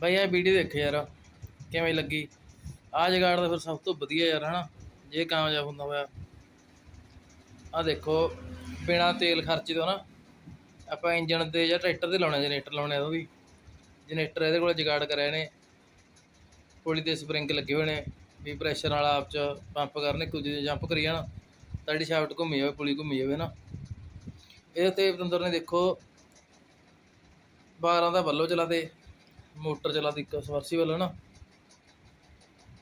ਬਾਈ ਇਹ ਵੀਡੀਓ ਦੇਖੋ ਯਾਰ, ਕਿਵੇਂ ਲੱਗੀ? ਆ ਜਗਾੜ ਦਾ ਫਿਰ ਸਭ ਤੋਂ ਵਧੀਆ ਯਾਰ, ਹਨਾ? ਜੇ ਕਾਮਯਾਬ ਹੁੰਦਾ ਹੋਇਆ। ਆ ਦੇਖੋ, ਬਿਨਾ ਤੇਲ ਖਰਚੇ ਤੋਂ ਨਾ, ਆਪਾਂ ਇੰਜਨ ਤੇ ਜਾਂ ਟਰੈਕਟਰ ਤੇ ਲਾਉਣਾ ਜਨਰੇਟਰ ਲਾਉਣਾ ਇਹਦਾ ਵੀ। ਜਨਰੇਟਰ ਇਹਦੇ ਕੋਲ ਜਗਾੜ ਕਰਿਆ ਨੇ ਪੁਲੀ ਤੇ ਸਪਰਿੰਗ ਲੱਗੇ ਹੋਏ ਨੇ, ਵੀ ਪ੍ਰੈਸ਼ਰ ਵਾਲਾ ਆਪ ਚ ਪੰਪ ਕਰਨੇ ਕੁਝ ਜੇ ਜੰਪ ਕਰੀ ਜਾਣਾ। ਤਾਂ ਜਿਹੜੀ ਸ਼ਾਫਟ ਘੁੰਮੀ ਜਾਵੇ, ਪੁਲੀ ਘੁੰਮੀ ਜਾਵੇ ਨਾ ਇਹਦੇ ਤੇ ਪਤੰਦਰ ਨੇ ਦੇਖੋ 12 ਦਾ ਬੱਲੋ ਚਲਾ ਤੇ ਮੋਟਰ ਚਲਾ ਦੀ ਇੱਕ ਸਵਰਸੀਬਲ ਹੈ ਨਾ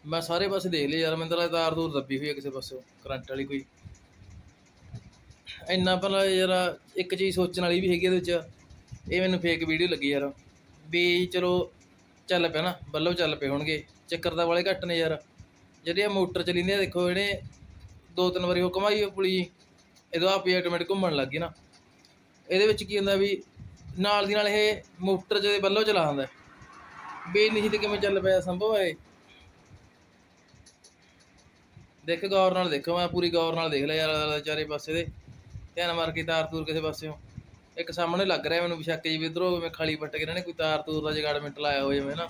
ਮੈਂ ਸਾਰੇ ਪਾਸੇ ਦੇਖ ਲਿਆ ਯਾਰ, ਮੈਨੂੰ ਤਾਂ ਤਾਰ ਦੂਰ ਦੱਬੀ ਹੋਈ ਹੈ ਕਿਸੇ ਪਾਸੇ, ਕਰੰਟ ਵਾਲੀ ਕੋਈ। ਇੰਨਾ ਭਲਾ ਯਾਰ, ਇੱਕ ਚੀਜ਼ ਸੋਚਣ ਵਾਲੀ ਵੀ ਹੈਗੀ ਇਹਦੇ ਵਿੱਚ। ਇਹ ਮੈਨੂੰ ਫੇਕ ਵੀਡੀਓ ਲੱਗੀ ਯਾਰ, ਵੀ ਚਲੋ ਚੱਲ ਪਿਆ ਨਾ ਬੱਲਬ ਚੱਲ ਪਏ ਹੋਣਗੇ, ਚੱਕਰ ਦਾ ਵਾਲੇ ਘੱਟ ਨੇ ਯਾਰ। ਜਿਹੜੀ ਆ ਮੋਟਰ ਚਲੀ ਨੇ ਦੇਖੋ ਇਹਨੇ ਦੋ ਤਿੰਨ ਵਾਰੀ ਉਹ ਘਮਾਈ ਉਹ ਪੁਲੀ, ਇਹਦੋਂ ਆਪੇ ਆਟੋਮੈਟਿਕ ਘੁੰਮਣ ਲੱਗ ਗਈ ਨਾ। ਇਹਦੇ ਵਿੱਚ ਕੀ ਹੁੰਦਾ ਵੀ, ਨਾਲ ਦੀ ਨਾਲ ਇਹ ਮੋਟਰ 'ਚ ਬੱਲੋ ਚਲਾ ਹੁੰਦਾ ਵੀ ਨਹੀਂ ਤੇ ਕਿਵੇਂ ਚੱਲ ਪਿਆ, ਸੰਭਵ ਹੈ ਦੇਖ ਗੌਰ ਨਾਲ ਦੇਖੋ, ਮੈਂ ਪੂਰੀ ਗੌਰ ਨਾਲ ਦੇਖ ਲਿਆ ਯਾਰ ਚਾਰੇ ਪਾਸੇ ਦੇ। ਧਿਆਨ ਮਾਰ ਕੇ ਤਾਰ ਤੂਰ ਕਿਸੇ ਪਾਸਿਓਂ। ਇੱਕ ਸਾਹਮਣੇ ਲੱਗ ਰਿਹਾ ਮੈਨੂੰ ਸ਼ੱਕ ਜੀ ਵੀ ਇਧਰੋਂ ਮੈਂ ਖਾਲੀ ਪੱਟ ਕੇ ਇਹਨਾਂ ਨੇ ਕੋਈ ਤਾਰ ਤੂਰ ਦਾ ਜਗਾੜਮੈਂਟ ਲਾਇਆ ਹੋ ਮੈਂ ਨਾ।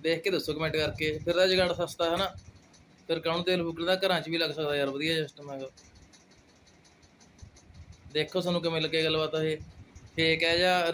ਦੇਖ ਕੇ ਦੱਸੋ ਕਮੈਂਟ ਕਰਕੇ, ਫਿਰ ਦਾ ਜਗਾੜ ਸਸਤਾ ਹੈ ਨਾ। ਫਿਰ ਕਾਹਨੂੰ ਤੇਲ ਫੁਕਦਾ ਘਰਾਂ 'ਚ ਵੀ ਲੱਗ ਸਕਦਾ ਯਾਰ, ਵਧੀਆ ਸਿਸਟਮ ਹੈਗਾ। ਦੇਖੋ ਤੁਹਾਨੂੰ ਕਿਵੇਂ ਲੱਗੇ ਗੱਲਬਾਤ ਇਹ। ਫੇਕ ਹੈ ਜਾਂ